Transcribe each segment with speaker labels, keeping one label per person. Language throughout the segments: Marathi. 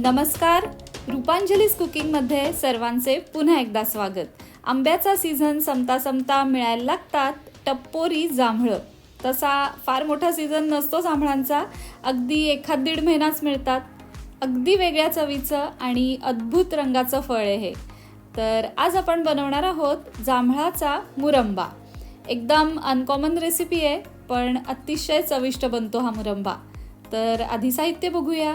Speaker 1: नमस्कार. रूपांजलीस कुकिंगमध्ये सर्वांचे पुन्हा एकदा स्वागत. आंब्याचा सीझन संपता संपता मिळायला लागतात टप्पोरी जांभळं. तसा फार मोठा सीझन नसतो जांभळांचा अगदी एखाद दीड महिनाच मिळतात. अगदी वेगळ्या चवीचं आणि अद्भुत रंगाचं फळ आहे हे. तर आज आपण बनवणार आहोत जांभळाचा मुरंबा. एकदम अनकॉमन रेसिपी आहे पण अतिशय चविष्ट बनतो हा मुरंबा. तर आधी साहित्य बघूया.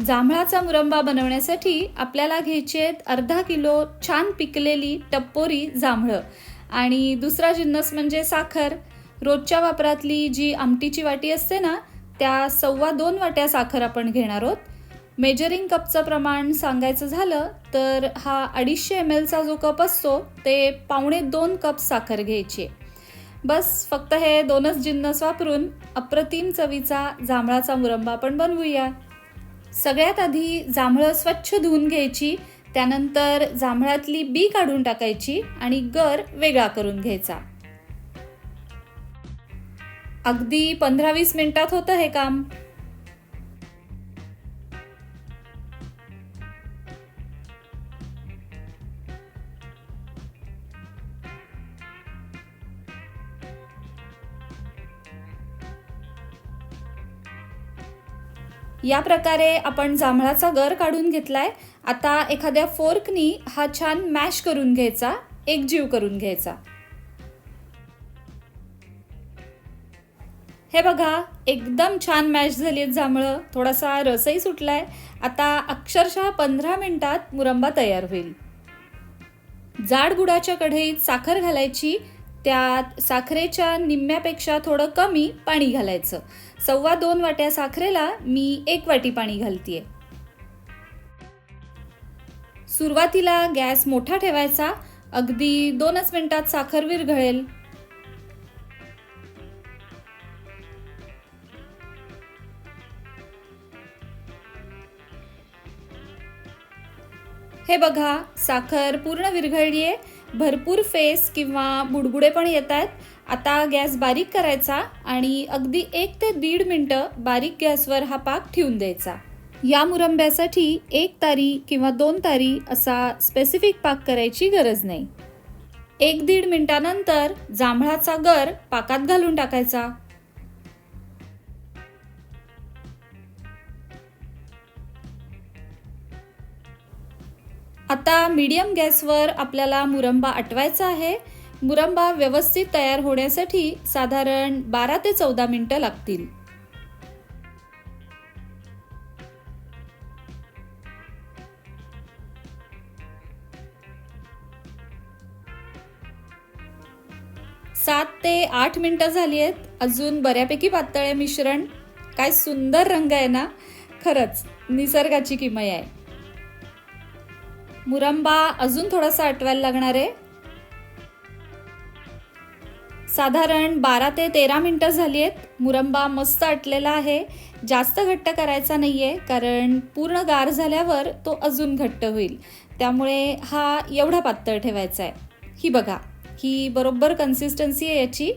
Speaker 1: जांभळाचा मुरंबा बनवण्यासाठी आपल्याला घ्यायची आहेत अर्धा किलो छान पिकलेली टप्पोरी जांभळं. आणि दुसरा जिन्नस म्हणजे साखर. रोजच्या वापरातली जी आमटीची वाटी असते ना त्या सव्वा दोन वाट्या साखर आपण घेणार आहोत. मेजरिंग कपचं प्रमाण सांगायचं झालं तर हा अडीचशे एम एलचा जो कप असतो ते पावणे दोन कप साखर घ्यायची बस फक्त हे दोनच जिन्नस वापरून अप्रतिम चवीचा जांभळाचा मुरंबा आपण बनवूया. सगळ्यात आधी जांभळं स्वच्छ धुवून घ्यायची त्यानंतर जांभळातली बी काढून टाकायची आणि गर वेगळा करून घ्यायचा. अगदी पंधरा वीस मिनिटात होतं हे काम. या प्रकारे आपण जांभळाचा गर काढून घेतलाय. आता एखाद्या फोर्कनी हा छान मॅश करून घ्यायचा एकजीव करून घ्यायचा. हे बघा एकदम छान मॅश झाली आहेत जांभळं. थोडासा रसही सुटलाय. आता अक्षरशः पंधरा मिनिटात मुरंबा तयार होईल. जाड बुडाच्या कढईत साखर घालायची त्यात साखरेच्या निम्म्यापेक्षा थोडं कमी पाणी घालायचं. सव्वा दोन वाट्या साखरेला मी एक वाटी पाणी घालतीये. सुरुवातीला गॅस मोठा ठेवायचा. अगदी दोनच मिनिटात साखर विरघळेल. हे बघा साखर पूर्ण विरघळली आहे भरपूर फेस किंवा बुडबुडे पण येत आहेत. आता गॅस बारीक करायचा आणि अगदी एक ते दीड मिनटं बारीक गॅसवर हा पाक ठेवून द्यायचा. या मुरंब्यासाठी एक तारी किंवा दोन तारी असा स्पेसिफिक पाक करायची गरज नाही. एक दीड मिनटानंतर जांभळाचा गर पाकात घालून टाकायचा. आता मीडियम गॅसवर आपल्याला मुरंबा आटवायचा आहे. मुरंबा व्यवस्थित तयार होण्यासाठी साधारण बारा ते चौदा मिनिटं लागतील. सात ते आठ मिनिटं झाली आहेत. अजून बऱ्यापैकी पातळ आहे मिश्रण. काय सुंदर रंग आहे ना. खरंच निसर्गाची किमय आहे. मुरंबा अजून थोडासा आटवायला लागणार आहे. साधारण बारा ते तेरा मिनटं झाली आहेत. मुरंबा मस्त आटलेला आहे. जास्त घट्ट करायचा नाही आहे कारण पूर्ण गार झाल्यावर तो अजून घट्ट होईल. त्यामुळे हा एवढा पातळ ठेवायचा आहे. ही बघा ही बरोबर कन्सिस्टन्सी आहे याची.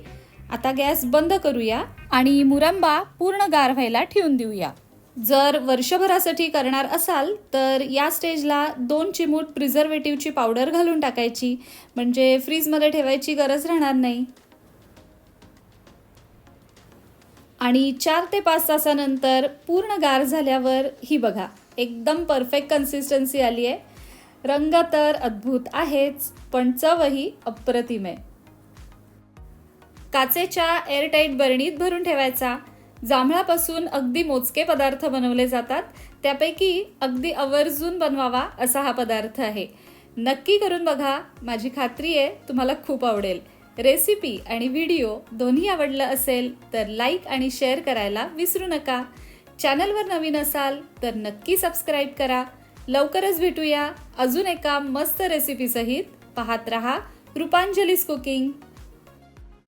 Speaker 1: आता गॅस बंद करूया आणि मुरंबा पूर्ण गार व्हायला ठेवून देऊया. जर वर्षभरासाठी करणार असाल तर या स्टेजला दोन चिमूट प्रिझर्वेटिव्हची पावडर घालून टाकायची. म्हणजे फ्रीजमध्ये ठेवायची गरज राहणार नाही. आणि चार ते पाच तासानंतर पूर्ण गार झाल्यावर ही बघा एकदम परफेक्ट कन्सिस्टन्सी आली आहे. रंग तर अद्भुत आहेच पण चवही अप्रतिम आहे. काचेच्या एअरटाईट बरणीत भरून ठेवायचा. जांभळापासून अगदी मोजके पदार्थ बनवले जातात. त्यापैकी अगदी आवर्जून बनवावा असा हा पदार्थ आहे. नक्की करून बघा माझी खात्री आहे तुम्हाला खूप आवडेल. रेसिपी आणि व्हिडिओ दोन्ही आवडलं असेल तर लाईक आणि शेअर करायला विसरू नका. चॅनलवर नवीन असाल तर नक्की सबस्क्राईब करा. लवकरच भेटूया. अजून एका मस्त रेसिपीसहित पाहत रहा. रूपांजलीस कुकिंग.